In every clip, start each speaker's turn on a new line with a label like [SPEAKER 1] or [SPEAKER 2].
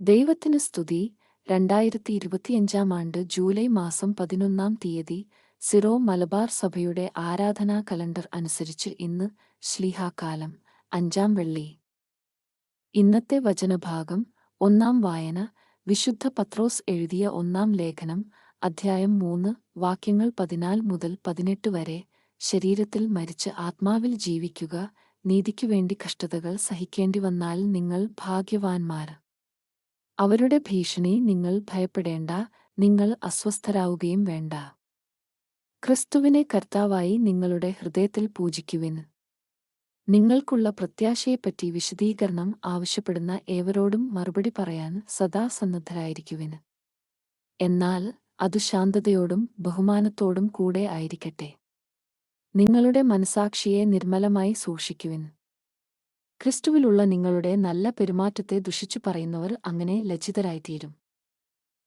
[SPEAKER 1] ദൈവത്തിന് സ്തുതി. രണ്ടായിരത്തി ഇരുപത്തിയഞ്ചാം ആണ്ട് ജൂലൈ മാസം പതിനൊന്നാം തീയതി സിറോ മലബാർ സഭയുടെ ആരാധനാ കലണ്ടർ അനുസരിച്ച് ഇന്ന് ശ്ലീഹാകാലം. അഞ്ചാം വെള്ളി. ഇന്നത്തെ വചനഭാഗം ഒന്നാം വായന. വിശുദ്ധ പത്രോസ് എഴുതിയ ഒന്നാം ലേഖനം. അധ്യായം മൂന്ന്. വാക്യങ്ങൾ പതിനാല് മുതൽ പതിനെട്ട് വരെ. ശരീരത്തിൽ മരിച്ച് ആത്മാവിൽ ജീവിക്കുക. നീതിക്കുവേണ്ടി കഷ്ടതകൾ സഹിക്കേണ്ടി വന്നാൽ നിങ്ങൾ ഭാഗ്യവാന്മാർ. അവരുടെ ഭീഷണി നിങ്ങൾ ഭയപ്പെടേണ്ട നിങ്ങൾ അസ്വസ്ഥരാവുകയും വേണ്ട. ക്രിസ്തുവിനെ കർത്താവായി നിങ്ങളുടെ ഹൃദയത്തിൽ പൂജിക്കുവിൻ. നിങ്ങൾക്കുള്ള പ്രത്യാശയെപ്പറ്റി വിശദീകരണം ആവശ്യപ്പെടുന്ന ഏവരോടും മറുപടി പറയാൻ സദാ സന്നദ്ധരായിരിക്കുവിൻ. എന്നാൽ അത് ശാന്തതയോടും ബഹുമാനത്തോടും കൂടെ ആയിരിക്കട്ടെ. നിങ്ങളുടെ മനസാക്ഷിയെ നിർമ്മലമായി സൂക്ഷിക്കുവിൻ. ക്രിസ്തുവിലുള്ള നിങ്ങളുടെ നല്ല പെരുമാറ്റത്തെ ദുഷിച്ചു പറയുന്നവർ അങ്ങനെ ലജ്ജിതരായിത്തീരും.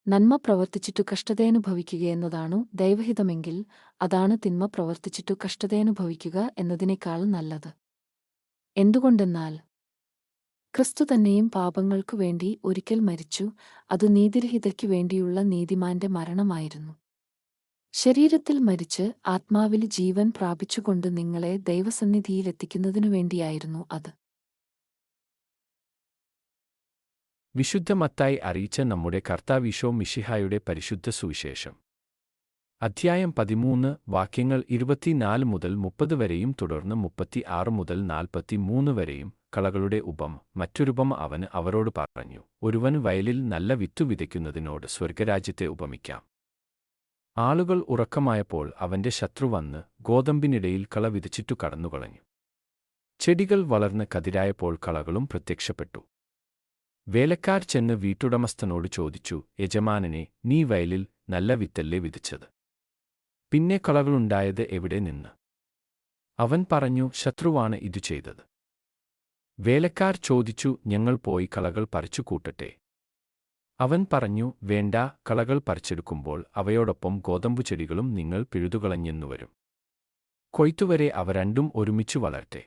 [SPEAKER 1] നന്മ പ്രവർത്തിച്ചിട്ടു കഷ്ടതയനുഭവിക്കുകയെന്നതാണു ദൈവഹിതമെങ്കിൽ അതാണ് തിന്മ പ്രവർത്തിച്ചിട്ടു കഷ്ടതയനുഭവിക്കുക എന്നതിനേക്കാൾ നല്ലത്. എന്തുകൊണ്ടെന്നാൽ ക്രിസ്തു തന്നെയും പാപങ്ങൾക്കു വേണ്ടി ഒരിക്കൽ മരിച്ചു അത് നീതിരഹിതയ്ക്കു വേണ്ടിയുള്ള നീതിമാന്റെ മരണമായിരുന്നു. ശരീരത്തിൽ മരിച്ച് ആത്മാവിൽ ജീവൻ പ്രാപിച്ചുകൊണ്ട് നിങ്ങളെ ദൈവസന്നിധിയിലെത്തിക്കുന്നതിനു വേണ്ടിയായിരുന്നു അത്.
[SPEAKER 2] വിശുദ്ധ മത്തായി അറിയിച്ച നമ്മുടെ കർത്താവിശോ മിഷിഹായുടെ പരിശുദ്ധ സുവിശേഷം. അധ്യായം പതിമൂന്ന് വാക്യങ്ങൾ ഇരുപത്തിനാല് മുതൽ മുപ്പത് വരെയും തുടർന്ന് മുപ്പത്തി ആറ് മുതൽ നാൽപ്പത്തിമൂന്ന് വരെയും കളകളുടെ ഉപമ മറ്റൊരുപമ അവന് അവരോട് പറഞ്ഞു ഒരുവൻ വയലിൽ നല്ല വിത്തു വിതയ്ക്കുന്നതിനോട് സ്വർഗരാജ്യത്തെ ഉപമിക്കാം. ആളുകൾ ഉറക്കമായപ്പോൾ അവന്റെ ശത്രു വന്ന് ഗോതമ്പിനിടയിൽ കള വിതച്ചിട്ടു കടന്നുകളഞ്ഞു. ചെടികൾ വളർന്ന് കതിരായപ്പോൾ കളകളും പ്രത്യക്ഷപ്പെട്ടു. വേലക്കാർ ചെന്ന് വീട്ടുടമസ്ഥനോട് ചോദിച്ചു യജമാനനെ നീ വയലിൽ നല്ല വിത്തല്ലേ വിതച്ചത്? പിന്നെ കളകളുണ്ടായത് എവിടെ നിന്ന്? അവൻ പറഞ്ഞു ശത്രുവാണ് ഇതു ചെയ്തത്. വേലക്കാർ ചോദിച്ചു ഞങ്ങൾ പോയി കളകൾ പറിച്ചു കൂട്ടട്ടെ? അവൻ പറഞ്ഞു വേണ്ട കളകൾ പറിച്ചെടുക്കുമ്പോൾ അവയോടൊപ്പം ഗോതമ്പു ചെടികളും നിങ്ങൾ പിഴുതുകളഞ്ഞെന്നുവരും. കൊയ്ത്തുവരെ അവ രണ്ടും ഒരുമിച്ചു വളരട്ടെ.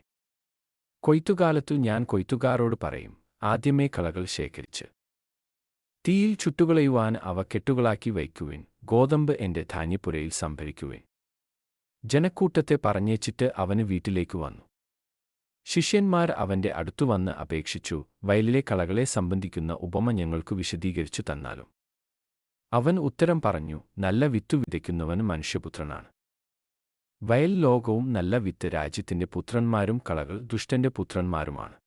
[SPEAKER 2] കൊയ്ത്തുകാലത്തു ഞാൻ കൊയ്ത്തുകാരോട് പറയും ആദ്യമേ കളകൾ ശേഖരിച്ച്. തീയിൽ ചുട്ടുകളയുവാൻ അവ കെട്ടുകളാക്കി വയ്ക്കുവിൻ. ഗോതമ്പ് എന്റെ ധാന്യപ്പുരയിൽ സംഭരിക്കുവിൻ. ജനക്കൂട്ടത്തെ പറഞ്ഞേച്ചിട്ട് അവന് വീട്ടിലേക്ക് വന്നു. ശിഷ്യന്മാർ അവന്റെ അടുത്തുവന്ന് അപേക്ഷിച്ചു വയലിലെ കളകളെ സംബന്ധിക്കുന്ന ഉപമ ഞങ്ങൾക്കു വിശദീകരിച്ചു തന്നാലും. അവൻ ഉത്തരം പറഞ്ഞു നല്ല വിത്തു വിതയ്ക്കുന്നവൻ മനുഷ്യപുത്രനാണ്. വയൽ ലോകവും നല്ല വിത്ത് രാജ്യത്തിന്റെ പുത്രന്മാരും കളകൾ ദുഷ്ടന്റെ പുത്രന്മാരുമാണ്.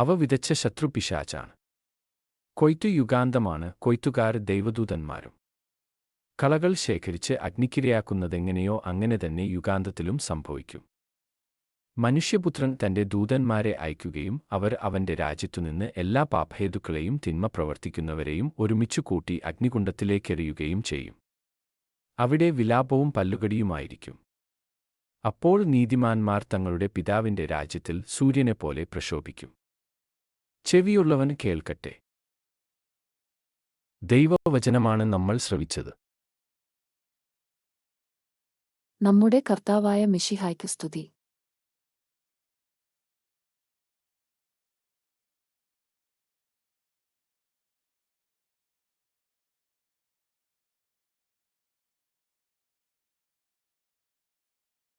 [SPEAKER 2] അവ വിതച്ച ശത്രു പിശാചാണ്. കൊയ്ത്തു യുഗാന്തമാണ് കൊയ്ത്തുകാർ ദൈവദൂതന്മാരും. കളകൾ ശേഖരിച്ച് അഗ്നിക്കിരയാക്കുന്നതെങ്ങനെയോ അങ്ങനെ തന്നെ യുഗാന്തത്തിലും സംഭവിക്കും. മനുഷ്യപുത്രൻ തന്റെ ദൂതന്മാരെ അയക്കുകയും അവർ അവന്റെ രാജ്യത്തുനിന്ന് എല്ലാ പാപഹേതുക്കളെയും തിന്മ പ്രവർത്തിക്കുന്നവരെയും ഒരുമിച്ചു കൂട്ടി അഗ്നികുണ്ഡത്തിലേക്കെറിയുകയും ചെയ്യും. അവിടെ വിലാപവും പല്ലുകടിയുമായിരിക്കും. അപ്പോൾ നീതിമാന്മാർ തങ്ങളുടെ പിതാവിന്റെ രാജ്യത്തിൽ സൂര്യനെപ്പോലെ പ്രശോഭിക്കും. ചെവിയുള്ളവൻ കേൾക്കട്ടെ. ദൈവവചനമാണ് നമ്മൾ ശ്രവിച്ചത്.
[SPEAKER 1] നമ്മുടെ കർത്താവായ മിഷിഹായ്ക്ക് സ്തുതി.